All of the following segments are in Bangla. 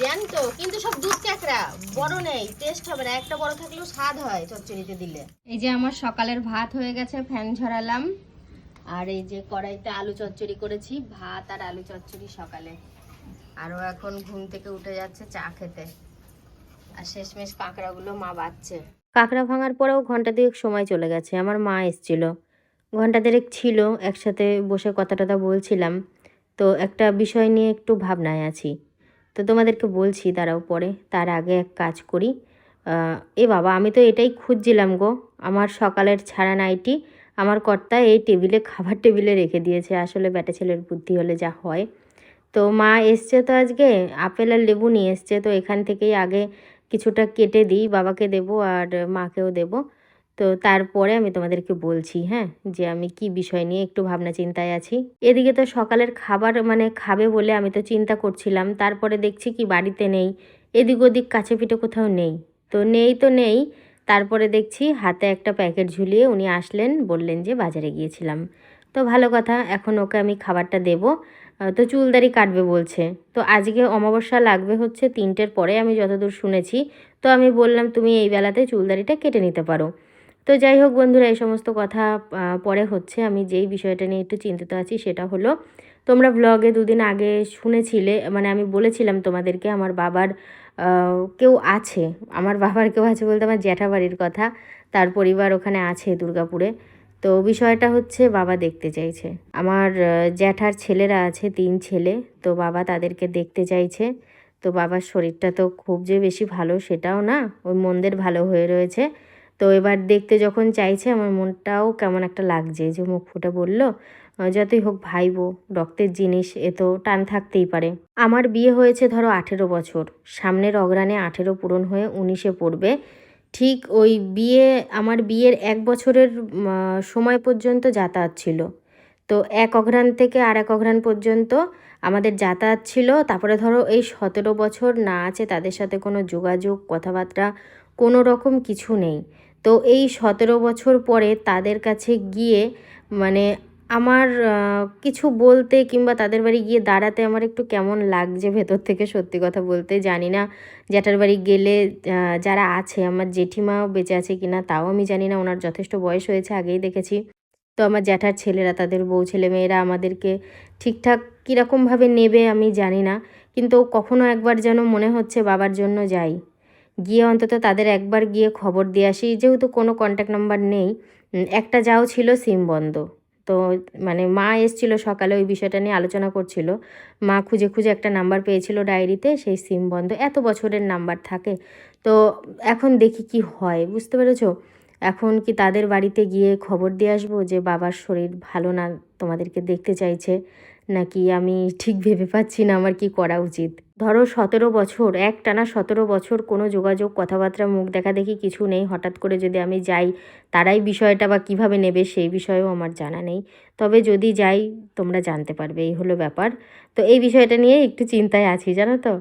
জ্যান্ত কিন্তু সব দুধ কাঁকড়া বড় নেই টেস্ট হবে না। একটা বড় থাকলেও স্বাদ হয় চচ্চড়িতে দিলে। এই যে আমার সকালের ভাত হয়ে গেছে ফ্যান ঝরালাম। আর এই যে কড়াইতে আলু চচ্চড়ি করেছি ভাত আর আলু চচ্চড়ি সকালে। আরও এখন ঘুম থেকে উঠে যাচ্ছে চা খেতে। আর শেষমেশ কাঁকড়াগুলো মা বাচ্ছে। কাঁকড়া ভাঙার পরেও ঘণ্টা দুয়েক সময় চলে গেছে। আমার মা এসছিল। ঘণ্টা দেড়েক ছিল একসাথে বসে কথা টথা বলছিলাম। তো একটা বিষয় নিয়ে একটু ভাবনায় আছি। তো তোমাদেরকে বলছি, দাঁড়াও পরে, তার আগে এক কাজ করি। এ বাবা, আমি তো এটাই খুঁজছিলাম গো। আমার সকালের ছাড়া নাইটি, আমার কর্তা এই টেবিলে, খাবার টেবিলে রেখে দিয়েছে। আসলে ব্যাটা ছেলের বুদ্ধি হলে যা হয়। তো মা এসছে তো আজকে, আপেল আর লেবু নিয়ে এসছে। তো এখান থেকেই আগে কিছুটা কেটে দিই, বাবাকে দেবো আর মাকেও দেবো। তো তারপরে আমি তোমাদেরকে বলছি হ্যাঁ যে আমি কি বিষয় নিয়ে একটু ভাবনা চিন্তায় আছি। এদিকে তো সকালের খাবার মানে খাবে বলে আমি তো চিন্তা করছিলাম, তারপরে দেখছি কি বাড়িতে নেই, এদিক ওদিক কাছে পিঠে কোথাও নেই। তো নেই তো নেই, তারপরে দেখছি হাতে একটা প্যাকেট ঝুলিয়ে উনি আসলেন, বললেন যে বাজারে গিয়েছিলাম। তো ভালো কথা, এখন ওকে আমি খাবারটা দেবো। তো চুলদারি কাটবে বলছে। তো আজকে অমাবস্যা লাগবে হচ্ছে তিনটের পরে আমি যতদূর শুনেছি, তো আমি বললাম, তুমি এই বেলাতে চুলদারিটা কেটে নিতে পারো। তো যাই হোক বন্ধুরা, এই সমস্ত কথা পরে হচ্ছে। আমি যেই বিষয়টা নিয়ে একটু চিন্তিত আছি সেটা হলো, তোমরা ব্লগে দুদিন আগে শুনেছিলে মানে আমি বলেছিলাম তোমাদেরকে, আমার বাবার কেউ আছে, আমার বাবার কেউ আছে বলতে আমার জ্যাঠাবাড়ির কথা, তার পরিবার ওখানে আছে দুর্গাপুরে। তো বিষয়টা হচ্ছে বাবা দেখতে চাইছে। আমার জ্যাঠার ছেলেরা আছে, তিন ছেলে, তো বাবা তাদেরকে দেখতে চাইছে। তো বাবার শরীরটা তো খুব যে বেশি ভালো সেটাও না, ওই মন্দের ভালো হয়ে রয়েছে। তো এবার দেখতে যখন চাইছে, আমার মনটাও কেমন একটা লাগছে। যে মুখ ফুটে বলল যতই হোক ভাইবো রক্তের জিনিস, এ তো টান থাকতেই পারে। আমার বিয়ে হয়েছে ধরো আঠেরো বছর। সামনের অগ্রাণে আঠেরো পূরণ হয়ে উনিশে পড়বে। ঠিক ওই বিয়ে, আমার বিয়ের এক বছরের সময় পর্যন্ত যাতায়াত ছিল। তো এক অঘ্রাণ থেকে আর এক অঘ্রাণ পর্যন্ত আমাদের যাতায়াত ছিল। তারপরে ধরো এই সতেরো বছর না আছে, তাদের সাথে কোনো যোগাযোগ, কথাবার্তা, কোনো রকম কিছু নেই। তো এই সতেরো বছর পরে তাদের কাছে গিয়ে মানে আমার কিছু বলতে কিংবা তাদের বাড়ি গিয়ে দাঁড়াতে আমার একটু কেমন লাগছে ভেতর থেকে সত্যি কথা বলতে জানি না। জ্যাঠার বাড়ি গেলে যারা আছে, আমার জেঠিমাও বেঁচে আছে কিনা তাও আমি জানি না, ওনার যথেষ্ট বয়স হয়েছে, আগেই দেখেছি। তো আমার জ্যাঠার ছেলেরা, তাদের বউ ছেলে মেয়েরা আমাদেরকে ঠিকঠাক কীরকমভাবে নেবে আমি জানি না, কিন্তু কখনো একবার যেন মনে হচ্ছে বাবার জন্য যাই। গিয়ে অন্তত তাদের একবার গিয়ে খবর দিয়ে আসি। যেহেতু কোনো কন্ট্যাক্ট নাম্বার নেই একটা যাও ছিল সিম বন্ধ। তো মানে মা এসছিল সকালে ওই বিষয়টা নিয়ে আলোচনা করছিল। মা খুঁজে খুঁজে একটা নাম্বার পেয়েছিল ডায়েরিতে, সেই সিম বন্ধ। এত বছরের নাম্বার থাকে। তো এখন দেখি কি হয়, বুঝতে পেরেছ? এখন কি তাদের বাড়িতে গিয়ে খবর দিয়ে আসব যে বাবার শরীর ভালো না, তোমাদেরকে দেখতে চাইছে? নাকি আমি ঠিক ভেবে পাচ্ছি না আমার কি করা উচিত? ধরো সতেরো বছর এক টানা সতেরো বছর কোনো যোগাযোগ, কথাবার্তা, মুখ দেখা দেখি কিছু নেই, হঠাৎ করে যদি আমি যাই, তারাই বিষয়টা বা কীভাবে নেবে সেই বিষয়েও আমার জানা নেই। তবে যদি যাই, তোমরা জানতে পারবে, এই হলো ব্যাপার। তো এই বিষয়টা নিয়ে একটু চিন্তায় আছি, জানো তো?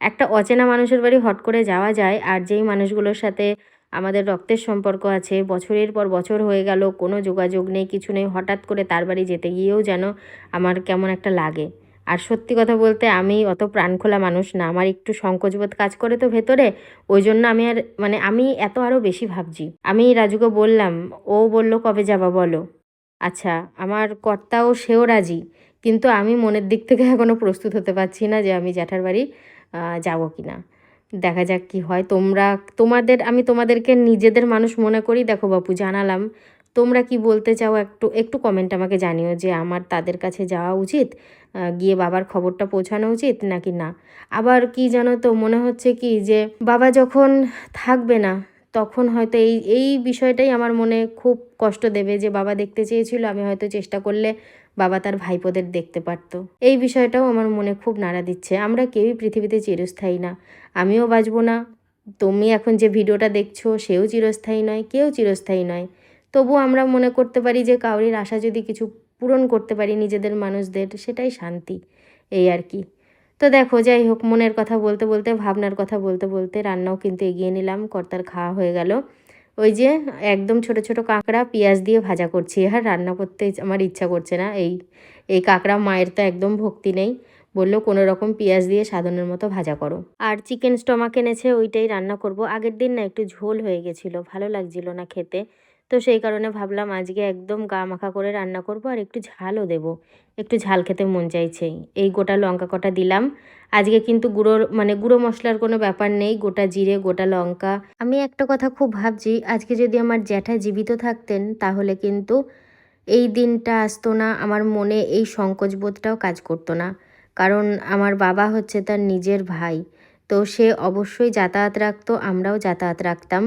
একটা অচেনা মানুষের বাড়ি হট করে যাওয়া যায়, আর যেই মানুষগুলোর সাথে আমাদের রক্তের সম্পর্ক আছে, বছরের পর বছর হয়ে গেল, কোনো যোগাযোগ নেই, কিছু নেই, হঠাৎ করে তার বাড়ি যেতে গিয়েও যেন আমার কেমন একটা লাগে। আর সত্যি কথা বলতে আমি অত প্রাণখোলা মানুষ না, আমার একটু সংকোচবোধ কাজ করে তো ভেতরে, ওই জন্য আমি আর মানে আমি এত আরও বেশি ভাবছি। আমি রাজুকে বললাম, ও বলল কবে যাবা বলো? আচ্ছা আমার কর্তাও সেও রাজি, কিন্তু আমি মনের দিক থেকে এখনও প্রস্তুত হতে পারছি না যে আমি জ্যাঠার বাড়ি যাব কি না দেখা যাক কি হয়। তোমরা, তোমাদের, আমি তোমাদেরকে নিজেদের মানুষ মনে করি। দেখো বাপু, জানালাম। তোমরা কি বলতে চাও একটু একটু কমেন্ট আমাকে জানিও যে আমার তাদের কাছে যাওয়া উচিত? গিয়ে বাবার খবরটা পৌঁছানো উচিত নাকি না? আবার কি জানো তো, মনে হচ্ছে কি যে বাবা যখন থাকবে না, তখন হয়তো এই এই বিষয়টাই আমার মনে খুব কষ্ট দেবে যে বাবা দেখতে চেয়েছিল, আমি হয়তো চেষ্টা করলে বাবা তার ভাইপোদের দেখতে পারতো। এই বিষয়টাও আমার মনে খুব নাড়া দিচ্ছে। আমরা কেউই পৃথিবীতে চিরস্থায়ী না। আমিও বাঁচবো না। তুমি এখন যে ভিডিওটা দেখছ, সেও চিরস্থায়ী নয়, কেউ চিরস্থায়ী নয়। তবু আমরা মনে করতে পারি যে কাউরির আশা যদি কিছু পূরণ করতে পারি নিজেদের মানুষদের, সেটাই শান্তি। এই আর কি। তো দেখো, যাই হোক, মনের কথা বলতে বলতে, ভাবনার কথা বলতে বলতে রান্নাও কিন্তু এগিয়ে নিলাম। কর্তার খাওয়া হয়ে গেল। ওই যে একদম ছোট ছোট কাঁকড়া পেঁয়াজ দিয়ে ভাজা করছি। আর রান্না করতে আমার ইচ্ছা করছে না। এই এই কাঁকড়া মায়ের তো একদম ভক্তি নেই। বলল, কোনো রকম পেঁয়াজ দিয়ে সাধনের মতো ভাজা করো। আর চিকেন স্টমাক এনেছে, ওইটাই রান্না করব। আগের দিন না একটু ঝোল হয়ে গেছিল। ভালো লাগছিল না খেতে। তো সেই কারণে ভাবলাম আজকে একদম গা মাখা করে রান্না করব আর একটু ঝালও দেব। একটু ঝাল খেতে মন চাইছে। এই গোটা লঙ্কা কটা দিলাম। আজকে কিন্তু গুঁড়ো মানে গুঁড়ো মশলার কোনো ব্যাপার নেই। গোটা জিরে, গোটা লঙ্কা। আমি একটা কথা খুব ভাবছি, আজকে যদি আমার জ্যাঠা জীবিত থাকতেন, তাহলে কিন্তু এই দিনটা আসতো না। আমার মনে এই সংকোচবোধটাও কাজ করতো না। কারণ আমার বাবা হচ্ছে তার নিজের ভাই। তো সে অবশ্যই যাতায়াত রাখতো, আমরাও যাতায়াত রাখতাম।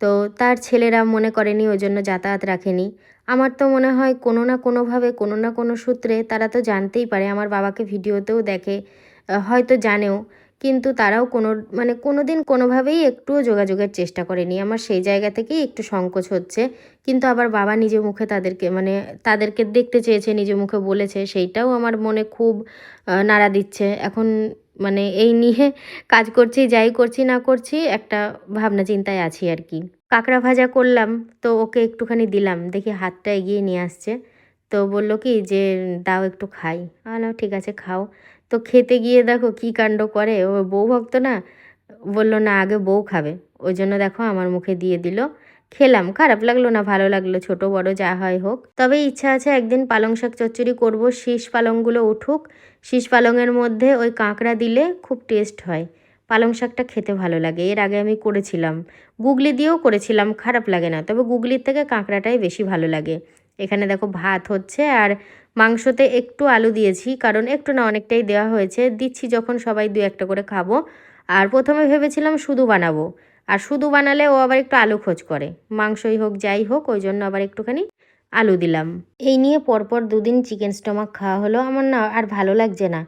তো তার ছেলেরা মনে করেনি ওই জন্য যাতায়াত রাখেনি। আমার তো মনে হয় কোনো না কোনোভাবে, কোনো না কোনো সূত্রে তারা তো জানতেই পারে, আমার বাবাকে ভিডিওতেও দেখে হয়তো জানেও, কিন্তু তারাও কোনো মানে কোনো দিন কোনোভাবেই একটুও যোগাযোগের চেষ্টা করেনি। আমার সেই জায়গা থেকেই একটু সংকোচ হচ্ছে, কিন্তু আবার বাবা নিজে মুখে তাদেরকে মানে তাদেরকে দেখতে চেয়েছে, নিজে মুখে বলেছে, সেইটাও আমার মনে খুব নাড়া দিচ্ছে। এখন মানে এই নিয়ে কাজ করছি, যাই করছি, না করছি, একটা ভাবনা চিন্তায় আছি আর কি। কাঁকড়া ভাজা করলাম, তো ওকে একটুখানি দিলাম, দেখি হাতটা এগিয়ে নিয়ে আসছে। তো বলল কি যে, দাও একটু খাই। আলো ঠিক আছে, খাও। তো খেতে গিয়ে দেখো কি কাণ্ড করে, ও বউ ভক্ত না? বলল, না, আগে বউ খাবে। ওই জন্য দেখো আমার মুখে দিয়ে দিল। খেলাম। খারাপ লাগল না, ভালো লাগল, ছোট, বড়, যা হয় হোক। তবে ইচ্ছা আছে একদিন পালং শাক চচ্চড়ি করব, শীষ পালংগুলো উঠুক। শীষ পালংয়ের মধ্যে ওই কাঁকড়া দিলে খুব টেস্ট হয়। পালং শাকটা খেতে ভালো লাগে, এর আগে আমি করেছিলাম। গুগলি দিয়েও করেছিলাম, খারাপ লাগে না, তবে গুগলির থেকে কাঁকড়াটাই বেশি ভালো লাগে। এখানে দেখো ভাত হচ্ছে, আর মাংসতে একটু আলু দিয়েছি, কারণ একটু না অনেকটাই দেওয়া হয়েছে। দিচ্ছি যখন সবাই দু একটা করে খাব। আর প্রথমে ভেবেছিলাম শুধু বানাবো। আর শুধু বানালে ও আবার একটু আলু খোঁজ করে। মাংসই হোক, যাই হোক, ওই জন্য আবার একটুখানি আলু দিলাম। এই নিয়ে পরপর দুদিন চিকেন স্টমাক খাওয়া হলো। আমার না আর ভালো লাগছে না।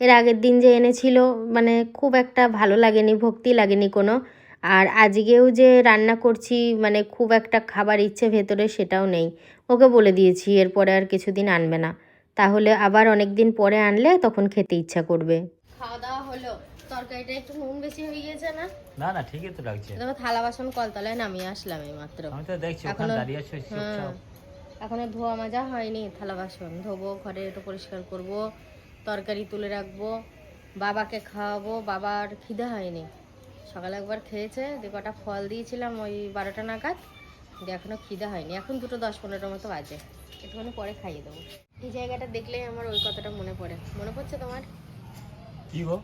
এর আগের দিন যে এনেছিল মানে খুব একটা ভালো লাগেনি, ভক্তি লাগেনি কোনো। আর আজকেও যে রান্না করছি মানে খুব একটা খাবার ইচ্ছে ভেতরে সেটাও নেই। ওকে বলে দিয়েছি, এরপরে আর কিছুদিন আনবে না। তাহলে আবার অনেক দিন পরে আনলে তখন খেতে ইচ্ছা করবে। খাওয়া দাওয়া হলো। তরকারিটা একটু নুন বেশি হয়ে গিয়েছে না? না না ঠিকই তো লাগছে। তবে থালা বাসন কলতলায় নামিয়ে আসলাম এই মাত্র আমি তো দেখছি ওখানে দাঁড়িয়ে আছো হ্যাঁ। এখনও ধোয়া মাজা হয়নি থালা বাসন ধোবো ঘরে একটু পরিষ্কার করব তরকারি তুলে রাখব বাবাকে খাওয়াবো বাবার খিদে হয়নি। সকালে একবার খেয়েছে দিয়ে কটা ফল দিয়েছিলাম ওই বারোটা নাগাদ দিয়ে এখনও খিদে হয়নি। এখন দুটো দশ পনেরোর মতো বাজে। একটুখানি পরে খাইয়ে দেবো। এই জায়গাটা দেখলেই আমার ওই কথাটা মনে পড়ে। মনে পড়ছে তোমার? কি গো?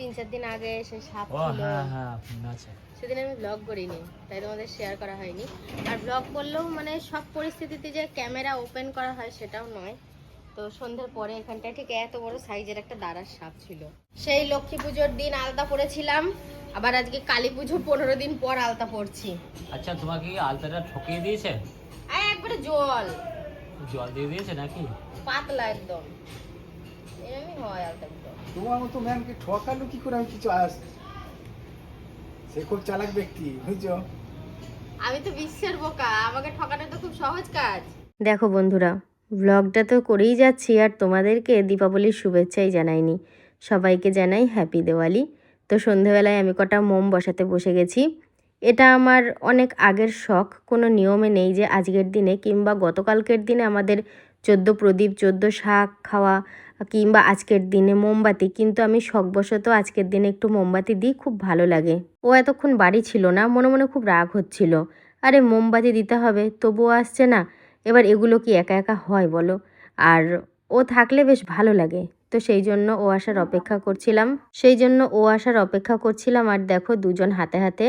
তিন চার দিন আগে সে সাপ ছিল। হ্যাঁ হ্যাঁ সেদিন আমি ব্লগ করিনি তাই তোমাদের শেয়ার করা হয়নি। আর ব্লগ করলেও মানে সব পরিস্থিতিতে যে ক্যামেরা ওপেন করা হয় সেটাও নয়। তো সন্ধ্যের পরে এখানটায় ঠিক এত বড় সাইজের একটা দাঁড়ার সাপ ছিল। সেই লক্ষ্মী পুজোর দিন আলতা পরেছিলাম। আবার আজকে কালী পুজো পনেরো দিন পর আলতা পড়ছি আচ্ছা তোমাকে কি আলতাটা ঠকিয়ে দিয়েছে? আর একবারে জল। জল দিয়ে দিয়েছে নাকি? পাতলা একদম। এরমই হয় আলতা তোমার মতো ম্যামকে ঠকালো কি করে আমি কিছু আস সে খুব চালাক ব্যক্তি বুঝছ? আমি তো বিশ্বের বোকা আমাকে ঠকানো তো খুব সহজ কাজ। দেখো বন্ধুরা ব্লগটা তো করেই যাচ্ছি আর তোমাদেরকে দীপাবলির শুভেচ্ছাই জানাইনি। সবাইকে জানাই হ্যাপি দেওয়ালি। তো সন্ধেবেলায় আমি কটা মোম বসাতে বসে গেছি। এটা আমার অনেক আগের শখ। কোনো নিয়মে নেই যে আজকের দিনে কিংবা গতকালকের দিনে আমাদের চোদ্দ প্রদীপ, চোদ্দ শাক খাওয়া কিংবা আজকের দিনে মোমবাতি। কিন্তু আমি শখবশত আজকের দিনে একটু মোমবাতি দিই, খুব ভালো লাগে। ও এতক্ষণ বাড়ি ছিল না, মনে মনে খুব রাগ হচ্ছিল। আরে মোমবাতি দিতে হবে, তবুও আসছে না। এবার এগুলো কি একা একা হয় বলো? আর ও থাকলে বেশ ভালো লাগে। তো সেই জন্য ও আসার অপেক্ষা করছিলাম। সেই জন্য ও আসার অপেক্ষা করছিলাম আর দেখো দুজন হাতে হাতে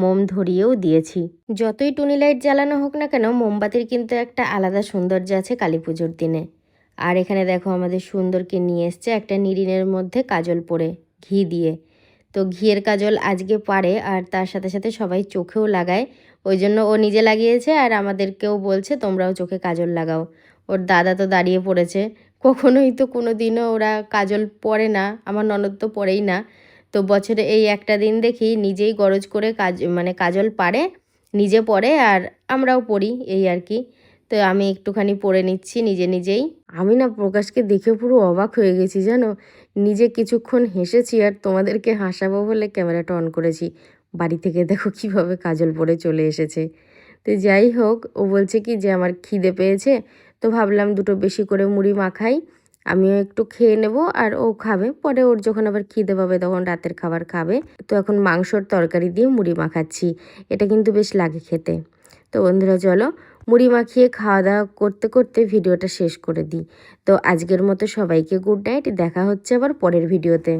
মোম ধরিয়েও দিয়েছি। যতই টুনি লাইট জ্বালানো হোক না কেন, মোমবাতির কিন্তু একটা আলাদা সৌন্দর্য আছে কালী পুজোর দিনে। আর এখানে দেখো আমাদের সুন্দরকে নিয়ে এসছে একটা নিরিনের মধ্যে কাজল পরে, ঘি দিয়ে। তো ঘিয়ের কাজল আজকে পারে আর তার সাথে সাথে সবাই চোখেও লাগায়। ওই জন্য ও নিজে লাগিয়েছে আর আমাদেরকেও বলছে, তোমরাও চোখে কাজল লাগাও। ওর দাদা তো দাঁড়িয়ে পড়েছে। কখনোই তো কোনো দিনও ওরা কাজল পরে না, আমার ননদ তো পরেই না। তো বছরে এই একটা দিন দেখি নিজেই গরজ করে কাজ মানে কাজল পারে নিজে পরে আর আমরাও পড়ি এই আর কি। তো আমি একটুখানি পরে নিচ্ছি নিজে নিজেই। আমি না প্রকাশকে দেখে পুরো অবাক হয়ে গেছি, জানো? নিজে কিছুক্ষণ হেসেছি আর তোমাদেরকে হাসাবো বলে ক্যামেরাটা অন করেছি। বাড়ি থেকে দেখো কীভাবে কাজল পরে চলে এসেছে। তো যাই হোক, ও বলছে কি যে আমার খিদে পেয়েছে, তো ভাবলাম দুটো বেশি করে মুড়ি মাখাই। আমিও একটু খেয়ে নেব আর ও খাবে। পরে ওর যখন আবার খিদে পাবে তখন রাতের খাবার খাবে। তো এখন মাংসর তরকারি দিয়ে মুড়ি মাখাচ্ছি। এটা কিন্তু বেশ লাগে খেতে। তো বন্ধুরা, চলো মুড়ি মাখিয়ে খাওয়া দাওয়া করতে করতে ভিডিওটা শেষ করে দিই। তো আজকের মতো সবাইকে গুড নাইট দেখা হচ্ছে আবার পরের ভিডিওতে।